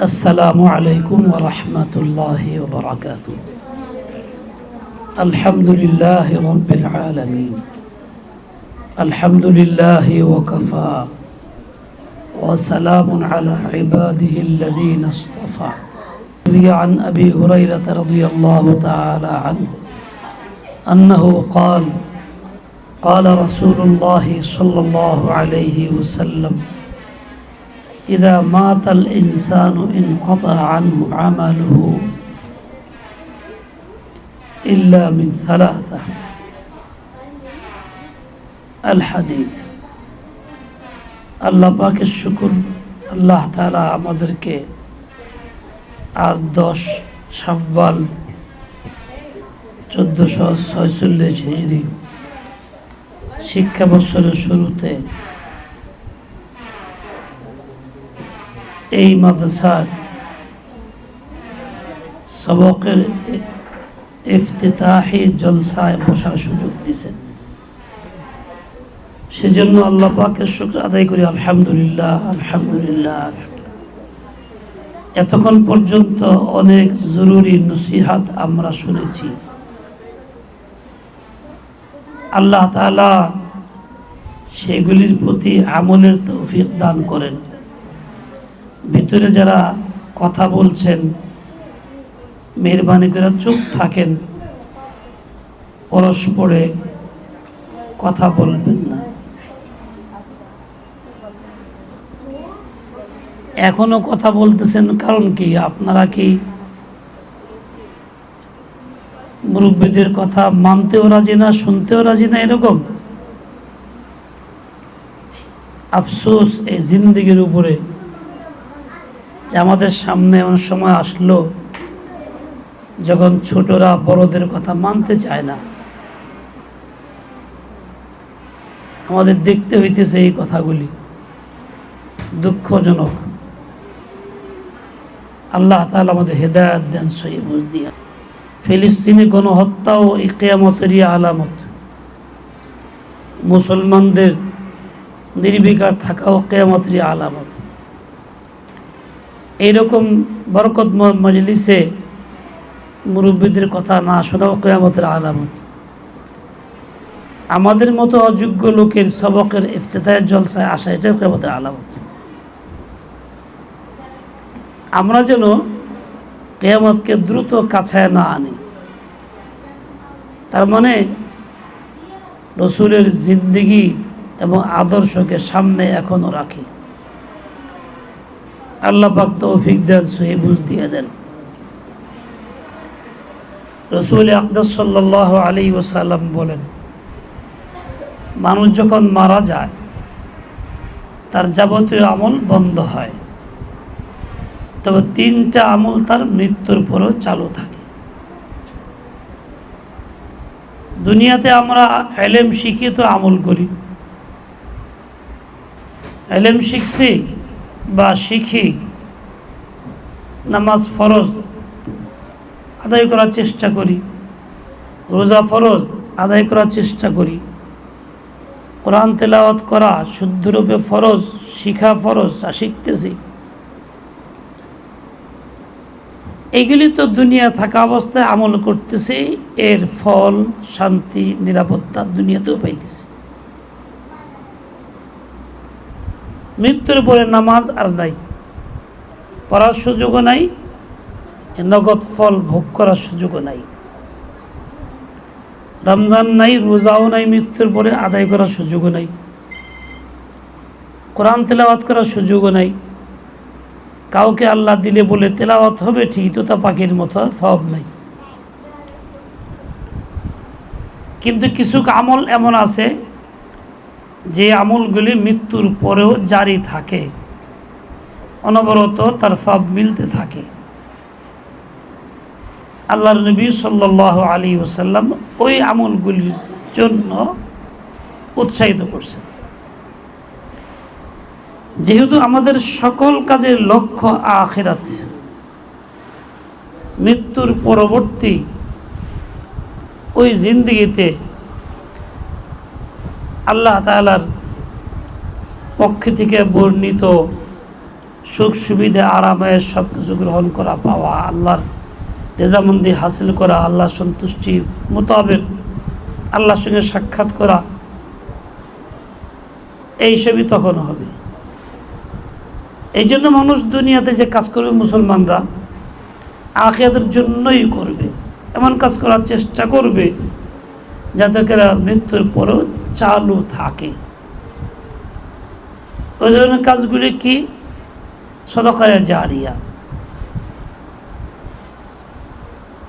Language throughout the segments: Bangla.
السلام عليكم ورحمة الله وبركاته. الحمد لله رب العالمين. الحمد لله وكفى. وسلام على عباده الذين اصطفى. روي عن أبي هريرة رضي الله تعالى عنه أنه قال قال رسول الله صلى الله عليه وسلم ইদা মাতাল ইনসানু ইন কথা আনহু আমালহু ইল্লা মিন সালাসা আল হাদিস আল্লাহ পাকে শুকুর। আল্লাহ তালা আমাদেরকে আজ দশ সাব্বাল চোদ্দোশো ছয়চল্লিশ হিজড়ি শিক্ষাবর্ষের শুরুতে এই মাদ্রাসার সবকের ইফতিতাহি জলসায় বসার সুযোগ দিয়েছেন। সেজন্য আল্লাহ পাকের শুক্র আদায় করি, আলহামদুলিল্লাহ আলহামদুলিল্লাহ। এতক্ষণ পর্যন্ত অনেক জরুরি নসিহাত আমরা শুনেছি। আল্লাহ তাআলা সেগুলির প্রতি আমলের তৌফিক দান করেন। ভিতরে যারা কথা বলছেন, মেহরবানি করে চুপ থাকেন, পরস্পরে কথা বলবেন না। এখনও কথা বলতেছেন কারণ কি? আপনারা কি মুরব্বীদের কথা মানতেও রাজি না, শুনতেও রাজি না এরকম? আফসোস, এই জিন্দিগির উপরে যে আমাদের সামনে এমন সময় আসলো যখন ছোটরা বড়দের কথা মানতে চায় না। আমাদের দেখতে হইতেছে এই কথাগুলি। দুঃখজনক। আল্লাহ তাআলা আমাদের হেদায়ত দেন সহি বুঝ দিয়া। ফিলিস্তিনি গণহত্যা ও এই কেয়ামতেরই আলামত। মুসলমানদের নির্বিকার থাকাও কেয়ামতেরই আলামত। এইরকম বরকত মজলিসে মুরব্বীদের কথা না শোনাও কেয়ামতের আলামত। আমাদের মতো অযোগ্য লোকের সবকের ইফতেতায়ের জলসায় আসা এটাও কেয়ামতের আলামত। আমরা যেন কেয়ামতকে দ্রুত কাছায় না আনি। তার মানে রসুলের জিন্দিগি এবং আদর্শকে সামনে এখনও রাখি। আল্লাহ পাক তৌফিক দেন, সহি বুঝ দিয়ে দেন। রসুল আকদাস সাল্লাহ আলী ওসাল্লাম বলেন, মানুষ যখন মারা যায়, তার যাবতীয় আমল বন্ধ হয়। তবে তিনটা আমল তার মৃত্যুর পরেও চালু থাকে। দুনিয়াতে আমরা এলেম শিখি তো আমল করি। এলেম শিখছি শিখি নামাজ ফরজ আদায় করার চেষ্টা করি, রোজা ফরজ আদায় করার চেষ্টা করি। কোরআন তেলাওয়াত করা শুদ্ধরূপে ফরজ, শিখা ফরজ তা শিখতেছি। এগুলি তো দুনিয়া থাকা অবস্থায় আমল করতেছি, এর ফল, শান্তি, নিরাপত্তা দুনিয়াতেও পাইতেছি। মৃত্যুর পরে নামাজ আর নাই। পড়ার সুযোগও নাই, নগদ ফল ভোগ করার সুযোগও নাই। রমজান নাই, রোজাও নাই, মৃত্যুর পরে আদায় করার সুযোগও নাই। কোরআন তেলাওয়াত করার সুযোগও নাই। কাউকে আল্লাহ দিলে বলে তেলাওয়াত হবে ঠিক তো তা পাখির মতো, সব নাই। কিন্তু কিছু আমল এমন আছে যে আমলগুলি মৃত্যুর পরেও জারি থাকে, অনবরত তার সব মিলতে থাকে। আল্লাহ নবী সাল্লাহ আলী ওসাল্লাম ওই আমলগুলির জন্য উৎসাহিত করছেন। যেহেতু আমাদের সকল কাজের লক্ষ্য আখেরাত, মৃত্যুর পরবর্তী ওই জিন্দগিতে আল্লাহ তালার পক্ষ থেকে বর্ণিত সুখ সুবিধা আরামে সব কিছু গ্রহণ করা, পাওয়া, আল্লাহর রেজামন্দি হাসিল করা আল্লাহ সন্তুষ্টি মোতাবেক আল্লাহর সঙ্গে সাক্ষাৎ করা এইসবই তখন হবে। এই জন্য মানুষ দুনিয়াতে যে কাজ করবে মুসলমানরা আখিয়াদের জন্যই করবে, এমন কাজ করার চেষ্টা করবে যাতে মৃত্যুর পরেও চালু থাকে। ওই ধরনের কাজগুলি কি? সদকায় জারিয়া।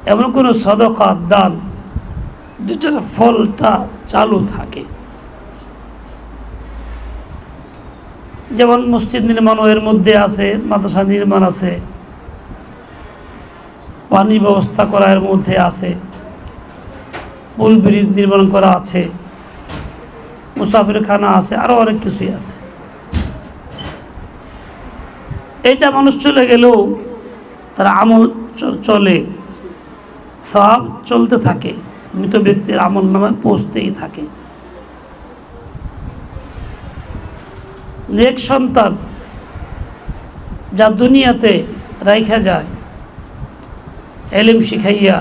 এমন কোনো সদকা, দান, যেটার ফলটা চালু থাকে। যেমন মসজিদ নির্মাণ এর মধ্যে আছে, মাদ্রাসা নির্মাণ আছে, পানি ব্যবস্থা করা এর মধ্যে আছে, পুল ব্রিজ নির্মাণ করা আছে। মুসাফিরখানা আছে আরও অনেক কিছুই আছে। এইটা মানুষ চলে গেলেও তার আমল চলে সব চলতে থাকে, মৃত ব্যক্তির আমল নামে পৌঁছতেই থাকে। নেক সন্তান যা দুনিয়াতে রাইখা যায়, এলিম শিখাইয়া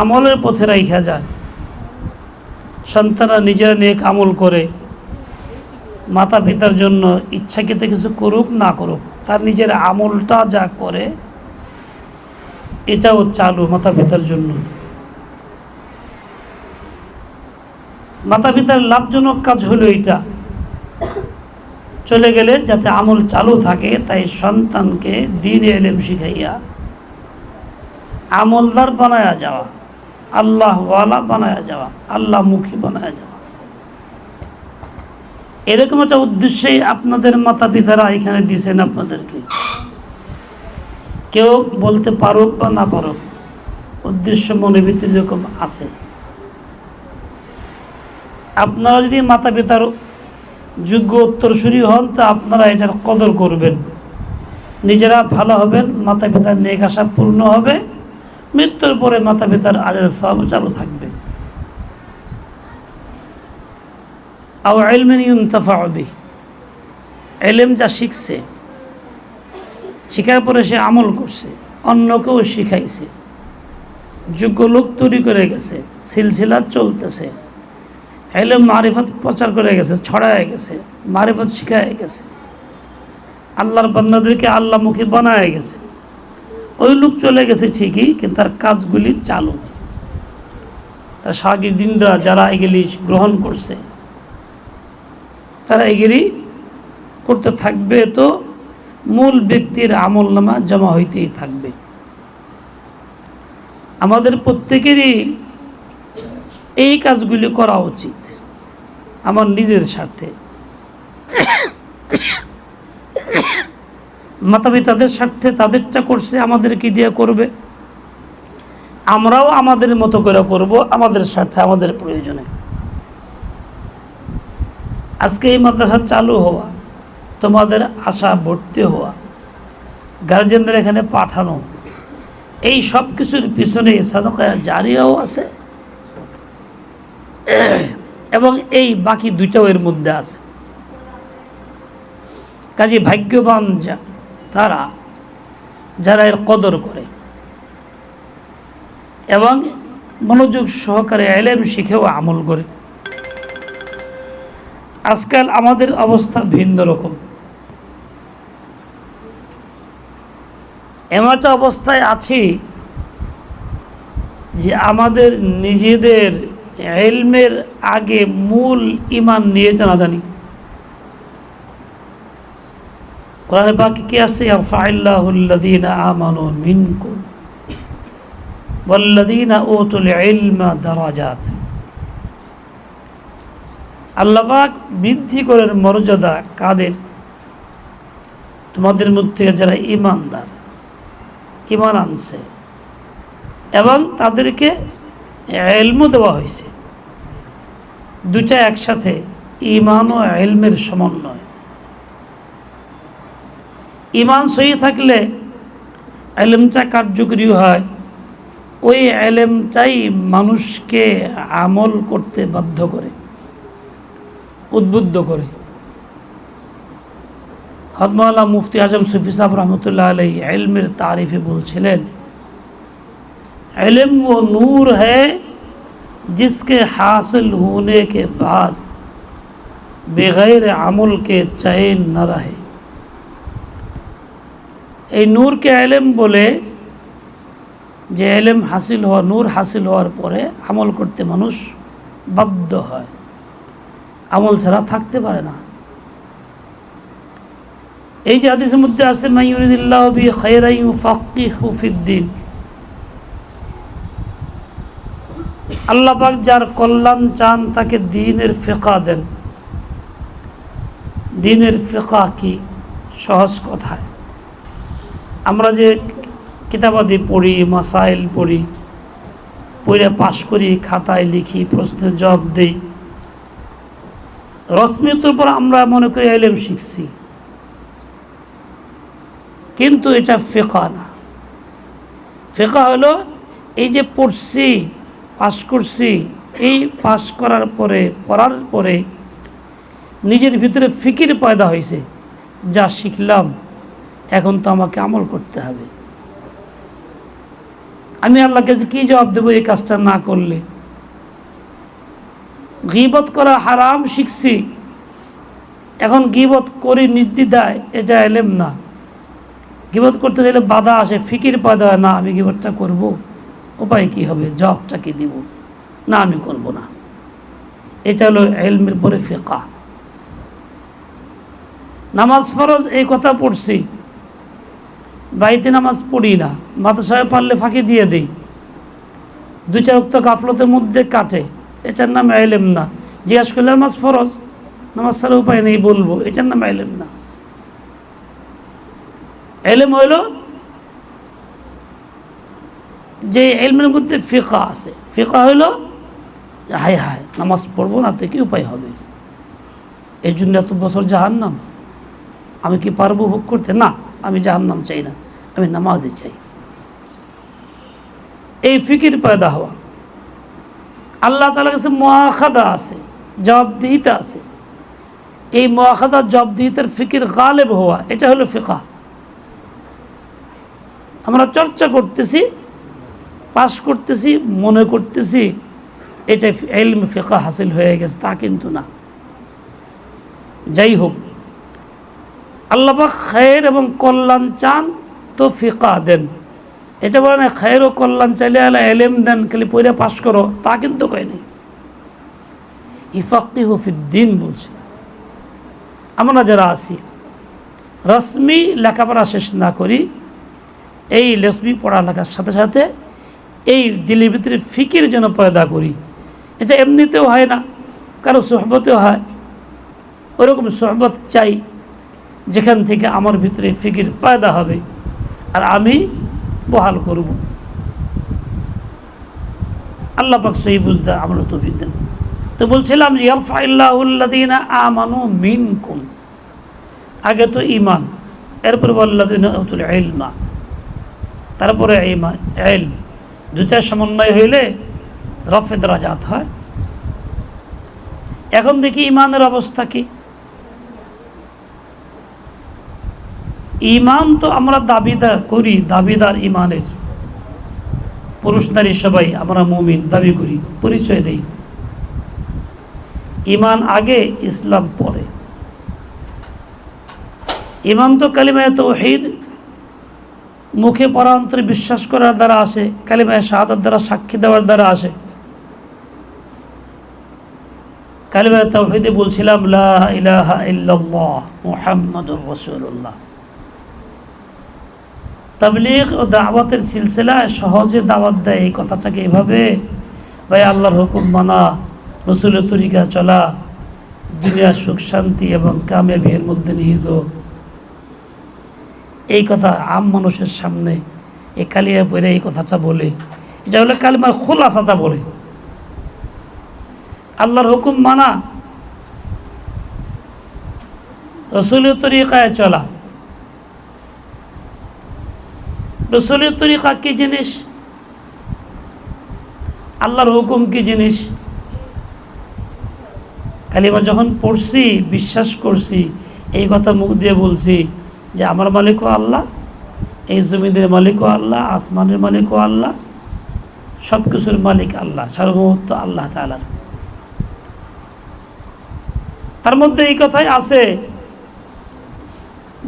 আমলের পথে রাইখা যায়। সন্তানরা নিজেরা নেক আমল করে মাতা পিতার জন্য ইচ্ছাকৃত কিছু করুক, না করুক, তার নিজের আমলটা যা করে, এটাও চালু মাতা পিতার জন্য। মাতা পিতার লাভজনক কাজ হলো এটা চলে গেলে যাতে আমল চালু থাকে, তাই সন্তানকে দিন এলেম শিখাইয়া আমলদার বানায়া যাওয়া। আল্লাহওয়ালা বানায়া যাওয়া আল্লাহমুখী বানায়া যাওয়া। এরকম একটা উদ্দেশ্যেই আপনাদের মাতা পিতারা এখানে দিছেন আপনাদেরকে। কেউ বলতে পারুক বা না পারুক, উদ্দেশ্য মনে ভিতরে এরকম আছে। আপনারা যদি মাতা পিতার যোগ্য উত্তরসূরি হন, তা আপনারা এটার কদর করবেন। নিজেরা ভালো হবেন মাতা পিতার নেক আশা পূর্ণ হবে। মৃত্যুর পরে মাতা পিতার আজের সব চালু থাকবে। এলেম যা শিখছে, শিখার পরে সে আমল করছে, অন্যকেও শিখাইছে। যোগ্য লোক তৈরি করে গেছে, সিলসিলা চলতেছে। এলেম মারিফত প্রচার করে গেছে, ছড়ায় গেছে, মারিফত শিখায় গেছে। আল্লাহর বান্দাদেরকে আল্লাহমুখী বানায় গেছে। ওই লোক চলে গেছে ঠিকই, কিন্তু তার কাজগুলি চালু। তার সাগির দিনরা যারা এগুলি গ্রহণ করছে, তারা এগুলি করতে থাকবে তো, মূল ব্যক্তির আমল নামা জমা হইতেই থাকবে। আমাদের প্রত্যেকেরই এই কাজগুলি করা উচিত, আমার নিজের স্বার্থে। মাতা তাদের স্বার্থে তাদেরটা করছে আমাদের আমাদেরকে দিয়ে করবে? আমরাও আমাদের মতো করে করব, আমাদের স্বার্থে, আমাদের প্রয়োজনে। আজকে এই মাদ্রাসা চালু হওয়া, তোমাদের আশা ভর্তি হওয়া গার্জেনদের এখানে পাঠানো, এই সব কিছুর পিছনে সাদকা জারিয়াও আছে। এবং এই বাকি দুইটাও এর মধ্যে আছে। কাজে ভাগ্যবান যা। তারা যারা এর কদর করে। এবং মনোযোগ সহকারে এলেম শিখেও আমল করে। আজকাল আমাদের অবস্থা ভিন্ন রকম। একটা অবস্থায় আছি যে আমাদের নিজেদের এলমের আগে মূল ইমান নিয়ে জানা জানি। কোরআনে পাকে কি আছে? পাক বৃদ্ধি করেন মর্যাদা কাদের? তোমাদের মধ্যে যারা ইমানদার ইমান আনছে, এবং তাদেরকে এলমও দেওয়া হয়েছে। দুটা একসাথে ইমান ও এলমের সমন্বয়। ইমান সহি থাকলে এলেমটা কার্যকরী হয়। ওই এলেমটাই মানুষকে আমল করতে বাধ্য করে, উদ্বুদ্ধ করে। হদমাল্লা মুফতি আজম সফি সাহ রহমতুল্লাহ আলাই এলমের তারিফে বলছিলেন, এলেম ও নূর হিসকে হাসিল کے حاصل ہونے کے চেন না عمل এই নূরকে এলেম বলে যে এলেম হাসিল হওয়া, নূর হাসিল হওয়ার পরে আমল করতে মানুষ বাধ্য হয়। আমল ছাড়া থাকতে পারে না। এই যে হাদিসের মধ্যে আছে মাইউরিদুল্লাহ বি খৈরাই ফাক্কি হুফিদ্দিন আল্লাহ যার কল্যাণ চান, তাকে দিনের ফেকা দেন। দিনের ফেকা কি? সহজ কথায়। আমরা যে কিতাবাদি পড়ি, মাসাইল পড়ি, পড়ে পাশ করি, খাতায় লিখি, প্রশ্নের জবাব দিই। রশ্মিতুর পর আমরা মনে করি এলেম শিখছি। কিন্তু এটা ফেকা না। ফেকা হলো এই যে পড়ছি, পাশ করছি, এই পাশ করার পরে, পড়ার পরে নিজের ভিতরে ফিকির পয়দা হয়েছে যা শিখলাম। এখন তো আমাকে আমল করতে হবে। আমি আল্লাহ কাছে কী জবাব দেবো এই কাজটা না করলে? গিবত করা হারাম শিখছি। এখন গিবত করি নির্দিদায় এটা এলেম না। গিবত করতে গেলে বাধা আসে, ফিকির পয়দা হয়, না, আমি গিবতটা করব। উপায় কি হবে? জবটা কি দিব? না, আমি করব না। এটা হলো এলমের পরে ফেকা। নামাজ ফরজ, এই কথা পড়ছি। বাড়িতে নামাজ পড়ি না। মাদ্রাসায় পারলে ফাঁকি দিয়ে দিই। দু চার উক্ত গাফলতের মধ্যে কাটে। এটার নাম আইলেম না। জিজ্ঞাসা করলে, নামাজ ফরজ? নামাজ ছাড়া উপায় নেই বলব। এটার নাম আইলেম না। এলেম হইল যে এলমের মধ্যে ফিকা আছে। ফিকা হইল হায় হায়, নামাজ পড়ব না তো কি উপায় হবে? এই জন্য এত বছর জাহান্নাম। আমি কি পারব ভোগ করতে? না। আমি জাহান্নাম চাই না, আমি নামাজই চাই। এই ফিকির পয়দা হওয়া। আল্লাহ তালার কাছে মহাখাদা আছে, জবাবদিহিতা আছে। এই মহাখাদা জবাবদিহিতার ফিকির গালেব হওয়া, এটা হলো ফিকা। আমরা চর্চা করতেছি, পাশ করতেছি, মনে করতেছি এটা এলম ফিকা হাসিল হয়ে গেছে, তা কিন্তু না। যাই হোক আল্লাপাক খায়ের এবং কল্যাণ চান তো ফিকা দেন। এটা বলে না, খায়ের ও কল্যাণ চাইলে আল্লাহ এলেম দেন, খালি পয়রা পাশ করো, তা কিন্তু কয় নেই। ইফাক্তি হুফিদ্দিন বলছে। আমরা যারা আছি, রশ্মি লেখাপড়া শেষ না করি, এই রেশমি পড়ালেখার সাথে সাথে এই দিলের ভিতরে ফিকির যেন পয়দা করি, এটা এমনিতেও হয় না, কারও সহবতেও হয়। ওরকম সহবত চাই যেখান থেকে আমার ভিতরে ফিকির পায়দা হবে আর আমি বহাল করব। আল্লাহ পাক সেই বুঝতে আমরা তো দেন। তো বলছিলাম যে ইয়ারফাইল্লাহুল্লাদিনা আমানু মিনকুম। আগে তো ইমান এরপরে ইলমা। তারপরে ইমান এলম দুটার সমন্বয় হইলে রফেদ রাজাত হয়। এখন দেখি ইমানের অবস্থা কি? ইমান তো আমরা দাবিদার করি, দাবিদার ইমানের। পুরুষ, নারী সবাই আমরা মুমিন, দাবি করি, পরিচয় দেই। ইমান আগে ইসলাম পরে। ইমান তো কালিমায় তৌহিদ, মুখে পরান্তরে বিশ্বাস করার দ্বারা আসে, কালিমায় শাহাদার দ্বারা সাক্ষী দেওয়ার দ্বারা আসে। কালিমায় তৌহিদে বলছিলাম, লা ইলাহা ইল্লাল্লাহ মুহাম্মাদুর রাসূলুল্লাহ। তাবলিগ ও দাওয়াতের সিলসিলায় সহজে দাওয়াত দেয় এই কথাটাকে এভাবে, ভাই, আল্লাহর হুকুম মানা, রসুলের তরিকা চলা, দুনিয়ার সুখ, শান্তি এবং কামিয়াবির মধ্যে নিহিত। এই কথা আম মানুষের সামনে এ কালিয়া পরে এই কথাটা বলে। এটা হলে কালিমার খোলাসাটা বলে। আল্লাহর হুকুম মানা, রসুলের তরিকায় চলা। রসুলের তরিকা কী জিনিস? আল্লাহর হুকুম কী জিনিস? কালিমা যখন পড়ছি, বিশ্বাস করছি, এই কথা মুখ দিয়ে বলছি যে আমার মালিকও আল্লাহ, এই জমিদের মালিকও আল্লাহ, আসমানের মালিকও আল্লাহ সব কিছুর মালিক আল্লাহ, সার্বভৌমত্ব আল্লাহ তালার তার মধ্যে এই কথাই আছে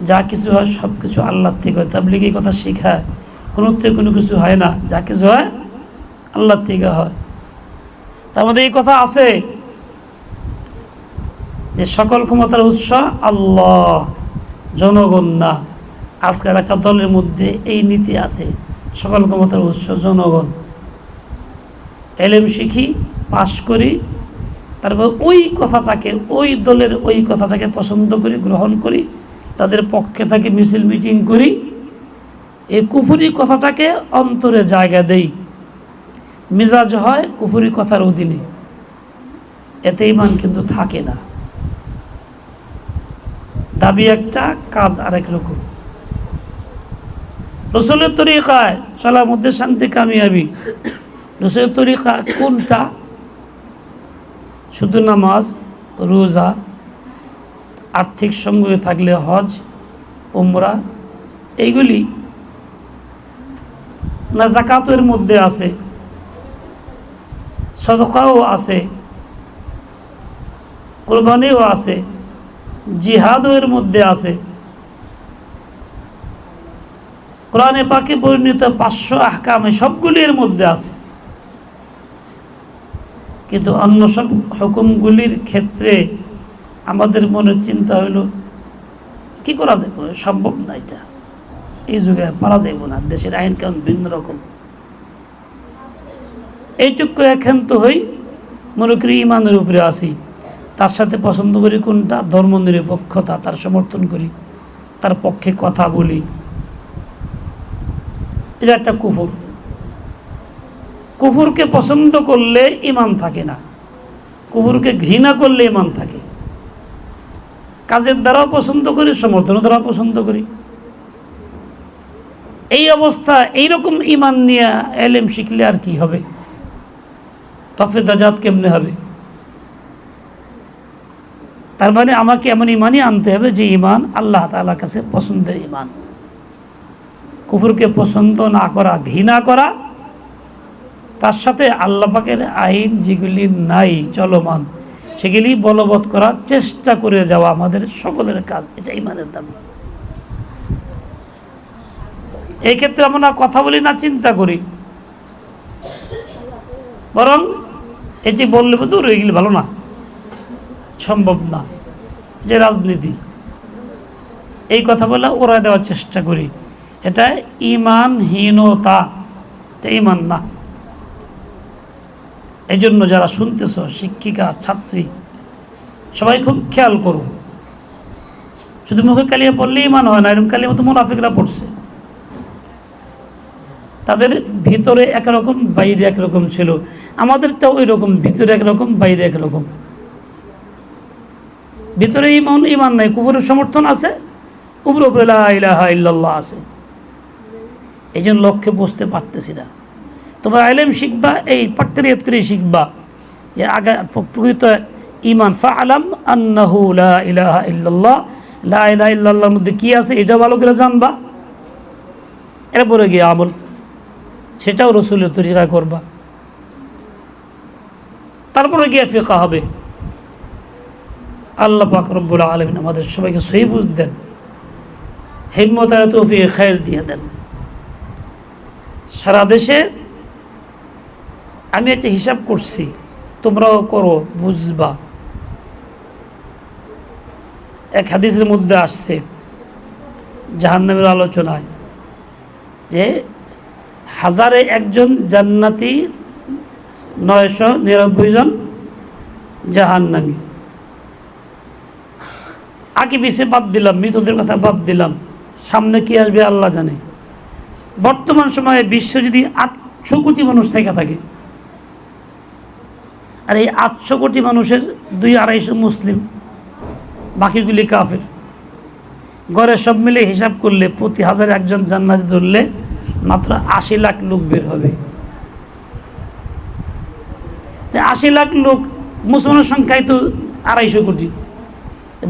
যা কিছু হয় সব কিছু আল্লাহ থেকে হয়। তাবলিগ এই কথা শেখায় কোনো থেকে কোনো কিছু হয় না, যা কিছু হয় আল্লাহ থেকে হয়। তার মধ্যে এই কথা আছে যে সকল ক্ষমতার উৎস আল্লাহ, জনগণ না। আজকাল একটা দলের মধ্যে এই নীতি আছে, সকল ক্ষমতার উৎস জনগণ। এলেম শিখি, পাশ করি, তারপর ওই কথাটাকে, ওই দলের ওই কথাটাকে পছন্দ করি, গ্রহণ করি তাদের পক্ষে থাকে মিছিল মিটিং করি এই কুফুরি কথাটাকে অন্তরে জায়গা দেই। মিজাজ হয় কুফুরি কথার অধীনে। এতে ইমান কিন্তু থাকে না। দাবি একটা, কাজ আরেক রকম। রসুলের তরিকায় চলার মধ্যে শান্তি, কামিয়াবি। রসুলের তরিকা কোনটা? শুধু নামাজ, রোজা আর্থিক সঙ্গে থাকলে হজ, উমরা, এইগুলি না জাকাতের মধ্যে আছে, সদকাও আছে, কোরবানিও আছে, জিহাদও এর মধ্যে আছে। কোরআনে পাকে পরিণত পাঁচশো আহকামে সবগুলি এর মধ্যে আছে। কিন্তু অন্য সব হুকুমগুলির ক্ষেত্রে আমাদের মনে চিন্তা হইল, কি করা যাবে সম্ভব না এটা। এই যুগে পারা যাইব না। দেশের আইন কানুন ভিন্ন রকম। এইটুকু একান্ত হই, মনে করি ইমানের উপরে আসি তার সাথে পছন্দ করি কোনটা? ধর্ম নিরপেক্ষতা, তার সমর্থন করি, তার পক্ষে কথা বলি। এটা একটা কুফুর। কুফুরকে পছন্দ করলে ইমান থাকে না। কুফুরকে ঘৃণা করলে ইমান থাকে। কাজের দ্বারাও পছন্দ করি, সমর্থনের দ্বারাও পছন্দ করি। এই অবস্থা, এইরকম ইমান নিয়ে এলেম শিখলে আর কি হবে? তফে দাজাত কেমনে হবে? তার মানে আমাকে এমন ইমানই আনতে হবে যে ইমান আল্লাহ তালার কাছে পছন্দের ইমান। কুফুরকে পছন্দ না করা, ঘৃণা করা, তার সাথে আল্লাহ পাকের আইন যেগুলি নাই, চলমান সেগুলি বলবৎ করার চেষ্টা করে যাওয়া আমাদের সকলের কাজ। এটা ইমানের দাবি। এই ক্ষেত্রে আমরা কথা বলি না, চিন্তা করি। বরং এটি বললে তো রয়ে গেলে ভালো না। সম্ভব না। যে রাজনীতি। এই কথা বলে ওরা দেওয়ার চেষ্টা করি। এটা ইমানহীনতা। এটা ইমান না। এই জন্য যারা শুনতেছ, শিক্ষিকা, ছাত্রী, সবাই খুব খেয়াল করুন শুধু মুখে কালিয়া পড়লেই মান হয় না, এরকম কালিয়া মতো মুনাফিকরা পড়ছে। তাদের ভিতরে একরকম, বাইরে একরকম ছিল। আমাদের তো ওই রকম ভিতরে একরকম, বাইরে একরকম। ভিতরে ইমান ইমান নাই কুকুরের সমর্থন আছে, উপরে উপরে আছে। এই জন্য লক্ষ্যে বসতে পারতেছি না। তোমরা আইলেম শিখবা, এই পাক্কারিয়াত করে শিখবা। যে আগে প্রকৃত ইমান ফা আলাম আন্নাহু লা ইলাহা ইল্লাল্লাহ। লা ইলাহা মধ্যে কী আছে? এটা ভালো করে জানবা। এরপরে গিয়ে আমল। সেটাও রসুলের তরিকা করবা। তারপরে গিয়ে ফেকা হবে। আল্লাহ পাক রব্বুল আলমিন আমাদের সবাইকে সহি বুঝ দেন। হিম্মত তৌফি খায়ের দিয়ে দেন। সারা দেশে আমি একটা হিসাব করছি, তোমরাও করো, বুঝবা। এক হাদিসের মধ্যে আসছে, জাহান্নামের আলোচনায়, যে হাজারে একজন জান্নাতি নয়শো নিরানব্বই জন জাহান্নামী। আগে পিছিয়ে বাদ দিলাম, মৃতদের কথা বাদ দিলাম, সামনে কি আসবে আল্লাহ জানে। বর্তমান সময়ে বিশ্ব যদি আটশো কোটি মানুষ থেকে থাকে আর এই আটশো কোটি মানুষের দুই আড়াইশো মুসলিম, বাকিগুলি কাফের। গড়ে সব মিলে হিসাব করলে প্রতি হাজার একজন জান্নাতি ধরলে মাত্র আশি লাখ লোক বের হবে। আশি লাখ লোক মুসলমানের সংখ্যায় তো আড়াইশো কোটি,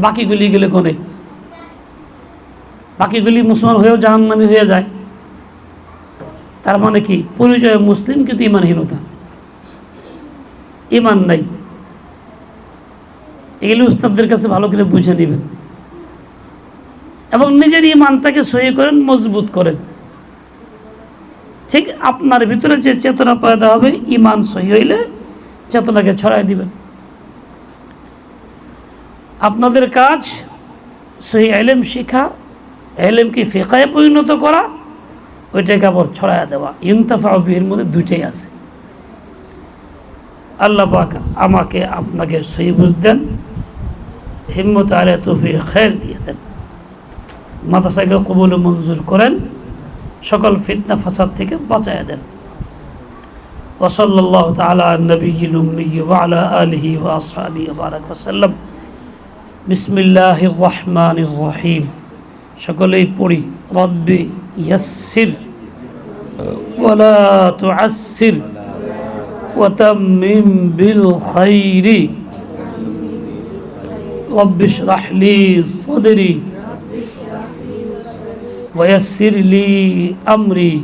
বাকিগুলি গেলে কোনে? বাকিগুলি মুসলমান হয়েও জাহান্নামী হয়ে যায়। তার মানে কি? পরিচয় মুসলিম কিন্তু ইমানহীনতা। ইমান নাই। এগুলি উস্তাদদের কাছে ভালো করে বুঝে নেবেন। এবং নিজের ইমানটাকে সহি করেন, মজবুত করেন। ঠিক আপনার ভিতরে যে চেতনা পয়দা হবে, ইমান সহি হইলে চেতনাকে ছড়াই দিবেন। আপনাদের কাজ সহি এলেম শিখা এলেমকে ফেকায় পরিণত করা, ওইটাকে আবার ছড়াইয়া দেওয়া। ইনতাফা বিহির মধ্যে দুইটাই আছে। আল্লাহ পাক আমাকে আপনাকে সহি বুঝ দেন হিম্মত আলে তৌফিক খের দিয়ে দেন মাদ্রাসাকে কবুল ও মঞ্জুর করেন সকল ফিতনা ফাসাদ থেকে বাঁচায় দেন وصلى الله تعالى على النبي الأمي وعلى آله وأصحابه وبارك وسلم بسم الله الرحمن الرحيم সকলেই পড়ি রব্বি ইয়াসির ولا تعسر وتمم بالخير. رب اشرح لي صدري ويسر لي أمري.